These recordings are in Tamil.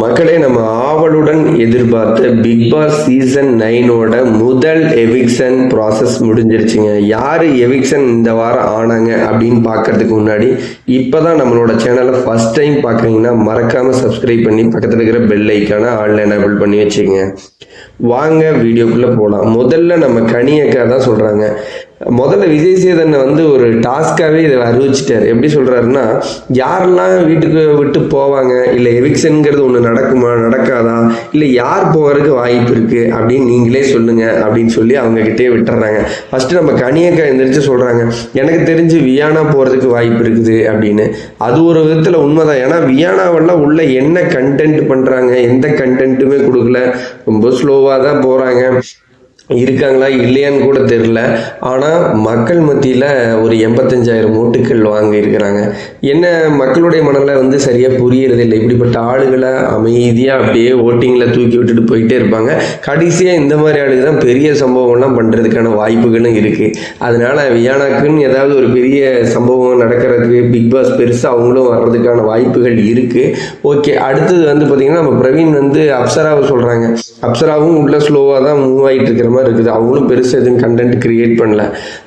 மக்களே நம்ம ஆவலுடன் எதிர்பார்த்த பிக் பாஸ் சீசன் நைனோட முதல் எவிக்ஷன் ப்ராசஸ் முடிஞ்சிருச்சுங்க. யார் எவிக்ஷன் இந்த வாரம் ஆனாங்க அப்படின்னு பார்க்கறதுக்கு முன்னாடி இப்போ தான் நம்மளோட சேனலை ஃபஸ்ட் டைம் பார்க்குறீங்கன்னா மறக்காமல் சப்ஸ்கிரைப் பண்ணி பக்கத்தில் இருக்கிற பெல் ஐக்கான ஆல் எனபிள் பண்ணி வச்சுக்கோங்க. வாங்க வீடியோக்குள்ளே போகலாம் முதல்ல நம்ம கனியக்கா தான் சொல்கிறாங்க முதல்ல விஜய் சேதனை வந்து ஒரு டாஸ்க்காகவே இதை அறிவிச்சிட்டார். எப்படி சொல்கிறாருன்னா யாரெல்லாம் வீட்டுக்கு விட்டு போவாங்க இல்லை எவிக்ஷனுங்கிறது ஒன்று நடக்குமா நடக்காதா இல்லை யார் போகிறதுக்கு வாய்ப்பு இருக்குது அப்படின்னு நீங்களே சொல்லுங்கள் அப்படின்னு சொல்லி அவங்கக்கிட்டே விட்டுறாங்க. ஃபஸ்ட்டு நம்ம கனியக்கா எந்திரிச்சு சொல்கிறாங்க எனக்கு தெரிஞ்சு வியானா போகிறதுக்கு வாய்ப்பு இருக்குது அப்படின்னு. அது ஒரு விதத்தில் உண்மைதான். ஏன்னா வியானாவெல்லாம் உள்ள என்ன கண்டென்ட் பண்ணுறாங்க எந்த கண்டென்ட்டுமே கொடுக்கல. ரொம்ப ஸ்லோவாக தான் போகிறாங்க இருக்காங்களா இல்லையான்னு கூட தெரில ஆனால் மக்கள் மத்தியில் ஒரு எண்பத்தஞ்சாயிரம் ஓட்டுக்கள் வாங்கியிருக்கிறாங்க. என்ன மக்களுடைய மனநிலை வந்து சரியாக புரியறது இல்லை இப்படிப்பட்ட ஆளுகளை அமைதியாக அப்படியே ஓட்டிங்கில் தூக்கி விட்டுட்டு போயிட்டே இருப்பாங்க. கடைசியாக இந்த மாதிரி ஆளுங்க தான் பெரிய சம்பவம்லாம் பண்ணுறதுக்கான வாய்ப்புகளும் இருக்குது அதனால் வியானாக்குன்னு ஏதாவது ஒரு பெரிய சம்பவம் நடக்கிறதுக்கு பிக் பாஸ் பெருசாக அவங்களும் வர்றதுக்கான வாய்ப்புகள் இருக்குது ஓகே அடுத்தது வந்து பார்த்திங்கன்னா நம்ம பிரவீன் வந்து அப்சராவை சொல்கிறாங்க அப்சராவும் உள்ள ஸ்லோவாக தான் மூவ் ஆகிட்டு இருக்கிற மாதிரி இருக்குது. அவங்களும் பெருசாக எதுவும் கண்டென்ட் கிரியேட் பண்ணல.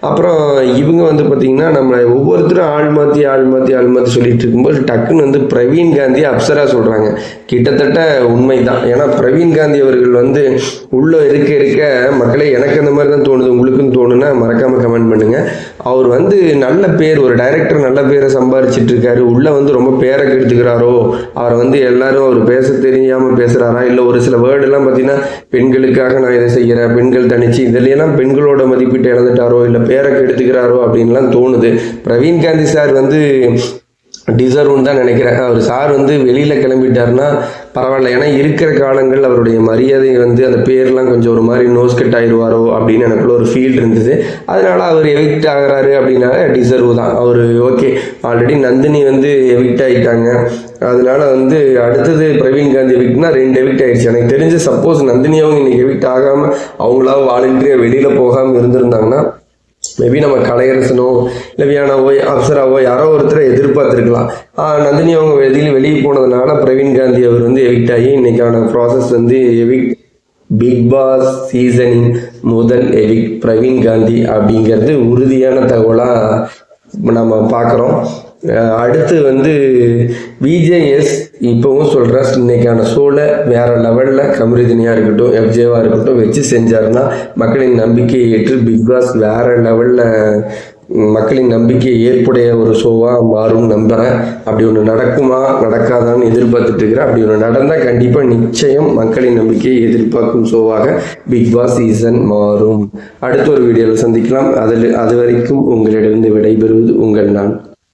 அப்புறம் இவங்க வந்து பார்த்திங்கன்னா நம்ம ஒவ்வொருத்தரும் ஆள் மாற்றி ஆள் மாற்றி ஆள் மாற்றி சொல்லிட்டு இருக்கும்போது டக்குன்னு வந்து பிரவீன் காந்தி அப்சரா சொல்கிறாங்க கிட்டத்தட்ட உண்மை தான் ஏன்னா பிரவீன் காந்தி அவர்கள் வந்து உள்ளே இருக்க இருக்க மக்களே எனக்கு அந்த மாதிரி தான் தோணுது உங்களுக்குன்னு தோணுன்னா மறக்காமல் கமெண்ட் பண்ணுங்கள் அவர் வந்து நல்ல பேர் ஒரு டைரக்டர் நல்ல பேரை சம்பாரிச்சிட்டு இருக்காரு. உள்ளே வந்து ரொம்ப பேரை கெடுத்துக்கிறாரோ? அவரை வந்து எல்லாரும் அவர் பேச தெரியாமல் பேசுகிறாரா இல்லை ஒரு சில வேர்டெல்லாம் பார்த்தீங்கன்னா பெண்களுக்காக நான் இதை செய்கிறேன் பெண்கள் தனிச்சு இதுலையெல்லாம் பெண்களோட மதிப்பீட்டை இழந்துட்டாரோ இல்லை பேரை கெடுத்துக்கிறாரோ அப்படின்லாம் தோணுது. பிரவீன் காந்தி சார் வந்து டிசர்வ்னு தான் நினைக்கிறேன். அவர் சார் வந்து வெளியில் கிளம்பிட்டாருன்னா பரவாயில்ல. ஏன்னா இருக்கிற காலங்கள் அவருடைய மரியாதை வந்து அந்த பேர்லாம் கொஞ்சம் ஒரு மாதிரி நோஸ் கட் ஆயிடுவாரோ அப்படின்னு எனக்குள்ள ஒரு ஃபீல் இருந்தது. அதனால அவர் எவிக்ட் ஆகுறாரு அப்படின்னா டிசர்வ் தான். அவர் ஓகே ஆல்ரெடி நந்தினி வந்து எவிக்ட் ஆகிட்டாங்க அதனால வந்து அடுத்தது பிரவீன் காந்தி எவிக்ட்னா ரெண்டு எவிக்ட் ஆயிடுச்சு. எனக்கு தெரிஞ்சு சப்போஸ் நந்தினி அவங்க இன்னைக்கு எவிக்ட் ஆகாமல் அவங்களா வாலண்டியாக வெளியில் போகாமல் இருந்திருந்தாங்கன்னா மேபி நம்ம கலையரசனோ இல்லை வியானாவோ அப்சராவோ யாரோ ஒருத்தரை எதிர்பார்த்துருக்கலாம். நந்தினி அவங்க வெளியில் வெளியே போனதுனால பிரவீன் காந்தி அவர் வந்து எவிக்ட் ஆகி இன்னைக்கான ப்ராசஸ் வந்து எவிக்ட் பிக் பாஸ் சீசனின் முதல் எவிக் பிரவீன் காந்தி அப்படிங்கிறது உறுதியான தகவலாக நம்ம பார்க்குறோம். அடுத்து வந்து விஜேஎஸ் இப்போவும் சொல்கிறேன் இன்னைக்கான ஷோவில் வேறு லெவலில் கமரிதினியாக இருக்கட்டும் எஃப்ஜேவாக இருக்கட்டும் வச்சு செஞ்சாருன்னா மக்களின் நம்பிக்கையை ஏற்று பிக் பாஸ் வேறு லெவலில் மக்களின் நம்பிக்கையை ஏற்புடைய ஒரு ஷோவாக மாறும் நம்புகிறேன் அப்படி ஒன்று நடக்குமா நடக்காதான்னு எதிர்பார்த்துட்டு இருக்கிறேன். அப்படி ஒன்று நடந்தால் கண்டிப்பாக நிச்சயம் மக்களின் நம்பிக்கையை எதிர்பார்க்கும் ஷோவாக பிக் பாஸ் சீசன் மாறும். அடுத்த ஒரு வீடியோவில் சந்திக்கலாம். அதில் அது வரைக்கும் உங்களிடமிருந்து விடைபெறுவது உங்கள் நான்.